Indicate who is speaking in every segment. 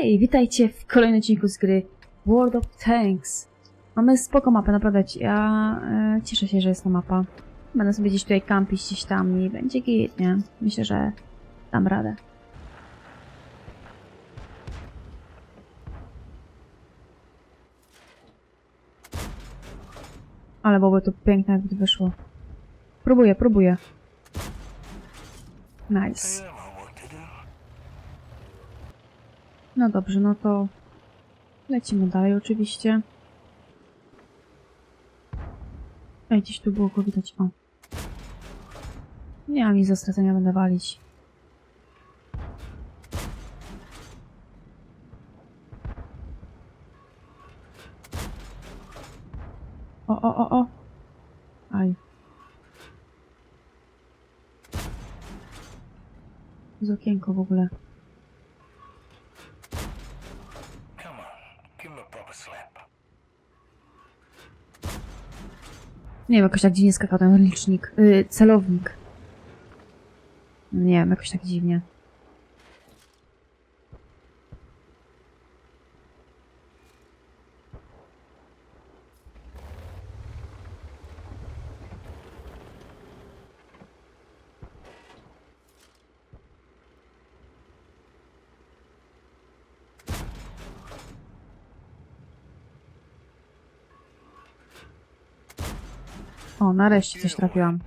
Speaker 1: Hej, witajcie w kolejnym odcinku z gry World of Tanks. Mamy spoko mapę, naprawdę. Ja e, cieszę się, że jest ta mapa. Będę sobie gdzieś tutaj kampić, gdzieś tam i będzie git, nie? Myślę, że dam radę. Ale byłoby to piękne, jakby to wyszło. Próbuję, próbuję. Nice. No dobrze, no to lecimy dalej oczywiście. Ej, gdzieś tu było go widać, o. Nie mam nic do stracenia, będę walić. O, o, o, o. Aj. Z okienko w ogóle. Nie wiem, jakoś tak dziwnie skakał ten licznik. Yy, celownik. Nie wiem, jakoś tak dziwnie. O, nareszcie coś trafiłam.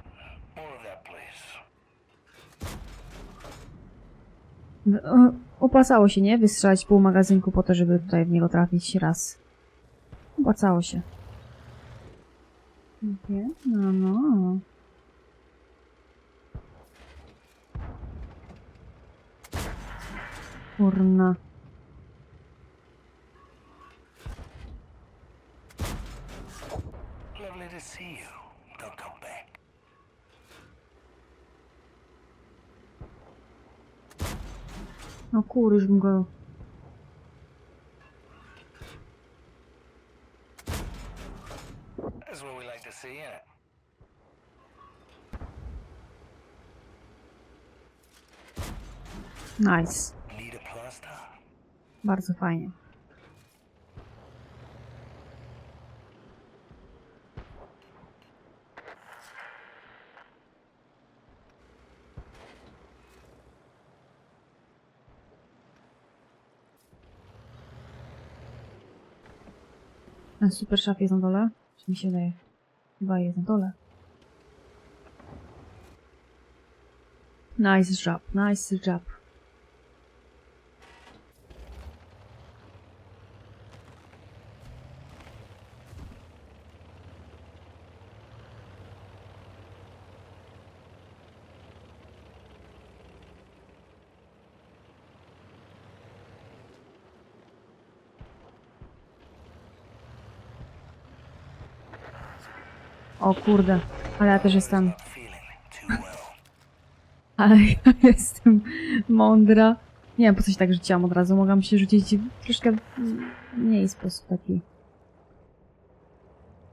Speaker 1: Opłacało się, nie? Wystrzelać pół magazynku po to, żeby tutaj w niego trafić raz. Opłacało się. Okay. No, no. Kurna. No kur, już go...
Speaker 2: That's what we like to see, innit?
Speaker 1: Nice.
Speaker 2: Need a?
Speaker 1: Bardzo fajnie. Ten super szaf jest na dole? Czy mi się wydaje? Chyba jest na dole. Nice job, nice job. O kurde, ale ja też jestem, ale ja jestem mądra. Nie wiem, po co się tak rzuciłam od razu. Mogłam się rzucić w troszkę mniej sposób taki.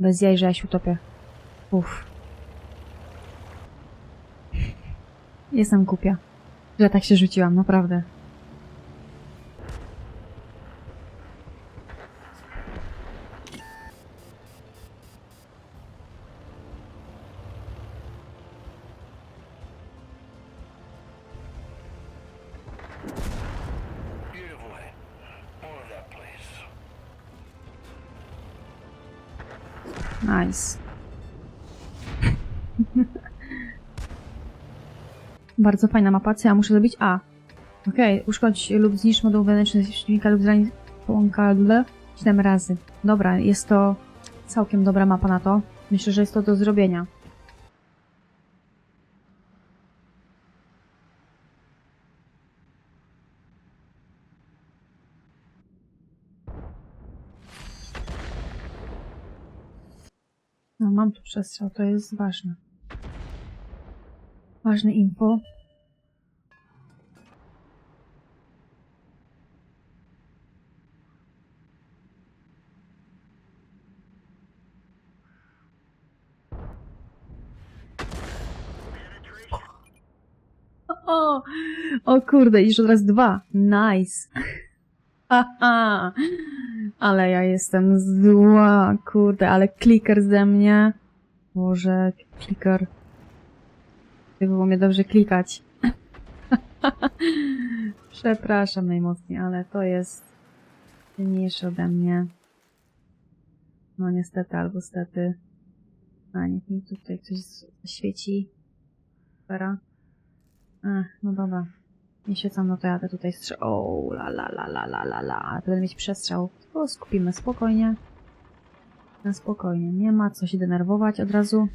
Speaker 1: Bez jaj, że ja się utopię. Uff. Jestem głupia, że tak się rzuciłam, naprawdę. Nice. Bardzo fajna mapa. Co ja muszę zrobić? A. Okej, uszkodź lub zniszcz moduł wewnętrzny silnika lub zranić połąka 7 razy. Dobra, jest to całkiem dobra mapa na to. Myślę, że jest to do zrobienia. No, mam tu przestrzał, to jest ważne. Ważne info. O, o kurde, już od razu dwa. Nice. Haha. Ale ja jestem zła, kurde, ale kliker ze mnie. Boże, kliker. Gdyby było mnie dobrze klikać. Przepraszam najmocniej, ale to jest silniejsze ode mnie. No niestety albo stety. A niech mi tutaj coś świeci. Super. Ach, no dobra. Nie świecam, no to jadę tutaj strzel... O, la la la la la la la. Będę mieć przestrzał. To skupimy spokojnie. Na spokojnie. Nie ma co się denerwować od razu.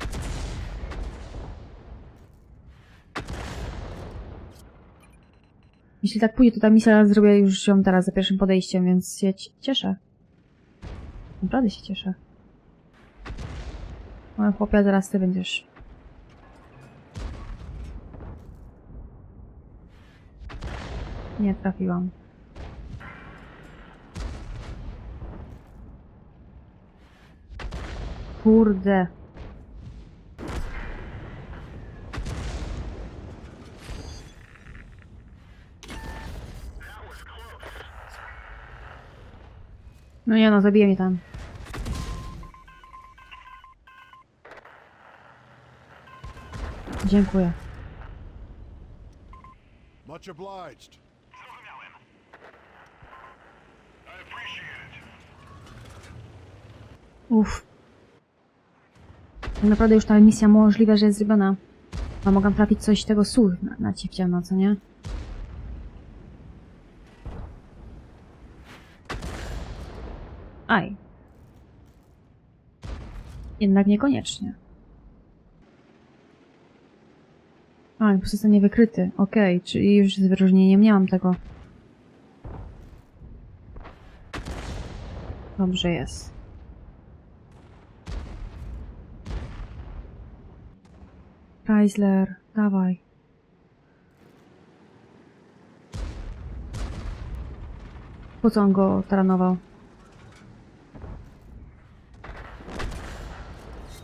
Speaker 1: Jeśli tak pójdzie, to ta misja zrobię już ją teraz za pierwszym podejściem, więc się ci- cieszę. Naprawdę się cieszę. Ale chłopie, zaraz ty będziesz. Nie trafiłam. Kurde. No nie no, zabije mnie tam. Dziękuję.
Speaker 3: Much obliged.
Speaker 1: Uff. Tak naprawdę już ta misja możliwe, że jest zrobiona. A mogę trafić coś tego sól na, na ciepciano, co nie? Aj. Jednak niekoniecznie. A, po prostu zostanie wykryty. Okej, czyli już z wyróżnieniem nie mam tego. Dobrze jest. Chrysler, dawaj. Po co on go taranował?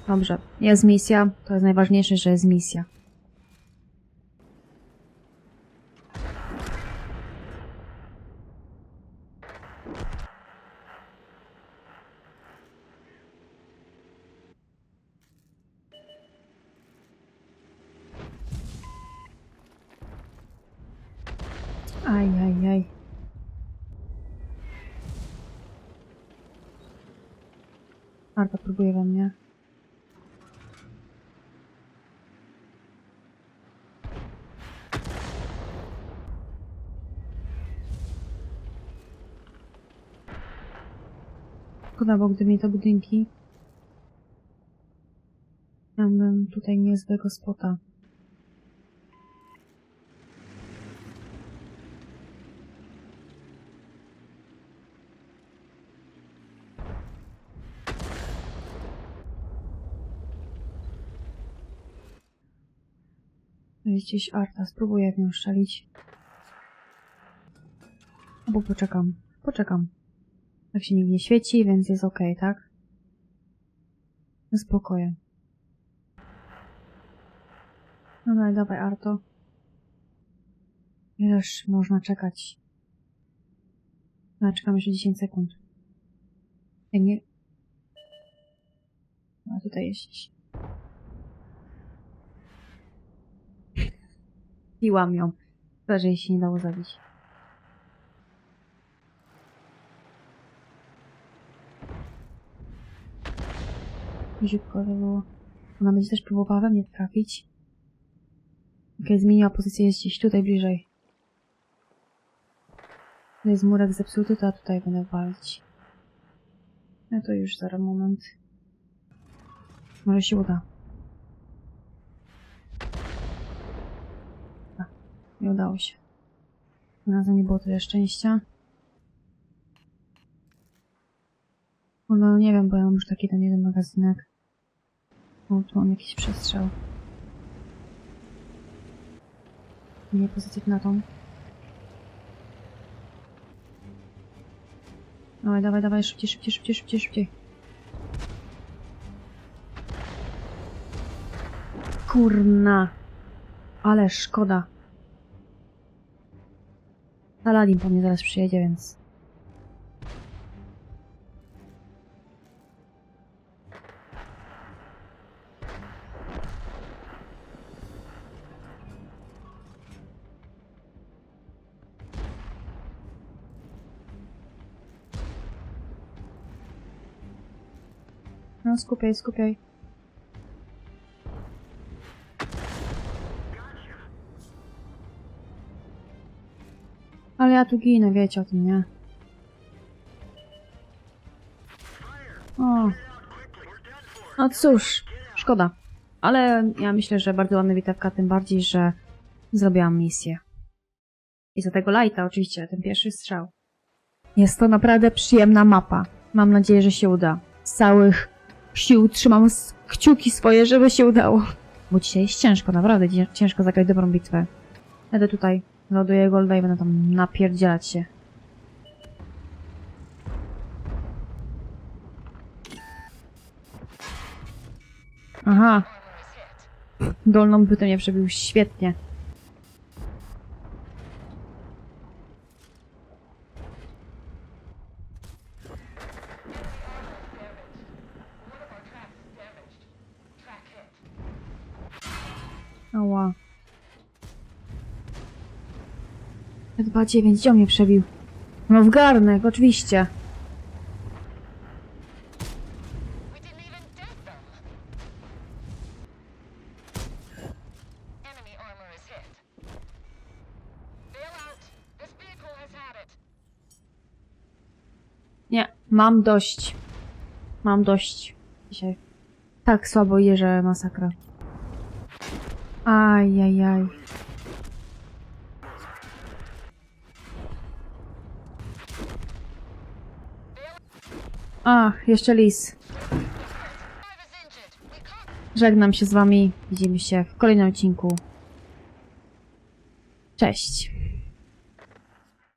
Speaker 1: Dobrze, jest misja. To jest najważniejsze, że jest misja. Aj, aj, aj. Arta próbuje we mnie. Szkoda, bo gdyby nie te budynki, miałbym tutaj niezłego spota. Jest gdzieś Arta, spróbuję w nią szczelić. Albo poczekam. Poczekam. Tak się nikt nie świeci, więc jest ok, tak? Ze spokojem. Dobra, dawaj Arto. Ileż można czekać? No, czekam jeszcze 10 sekund. Ej, nie... A tutaj jest Biłam ją. Szkoda, że jej się nie dało zabić. Zipko to było. Ona będzie też próbowała we mnie trafić. Okej, zmieniła pozycję, jest gdzieś tutaj bliżej. To jest murek zepsuty, to tutaj będę walić. No to już zaraz moment. Może się uda. Nie udało się. Tym razem nie było tyle szczęścia. No nie wiem, bo ja mam już taki ten jeden magazynek. O, tu mam jakiś przestrzał. Nie pozycję na tą. Dawaj, dawaj, dawaj, szybciej, szybciej, szybciej, szybciej, szybciej. Kurna. Ale szkoda. Aladdin po mnie zaraz przyjedzie, więc... No skupiaj, skupiaj. Ja tu ginę, wiecie o tym, nie? O. No cóż, szkoda. Ale ja myślę, że bardzo ładna bitewka, tym bardziej, że zrobiłam misję. I za tego lighta oczywiście, ten pierwszy strzał. Jest to naprawdę przyjemna mapa. Mam nadzieję, że się uda. Z całych sił trzymam kciuki swoje, żeby się udało. Bo dzisiaj jest ciężko, naprawdę ciężko zagrać dobrą bitwę. Jadę tutaj, załaduję golda i będę tam napierdzielać się. Aha. Dolną bytę mnie przebił świetnie. 2-9, gdzie on mnie przebił? No w garnek, oczywiście. Nie, mam dość. Mam dość. Dzisiaj. Tak słabo że masakra. Ajajaj. Ach, jeszcze lis. Żegnam się z wami. Widzimy się w kolejnym odcinku. Cześć.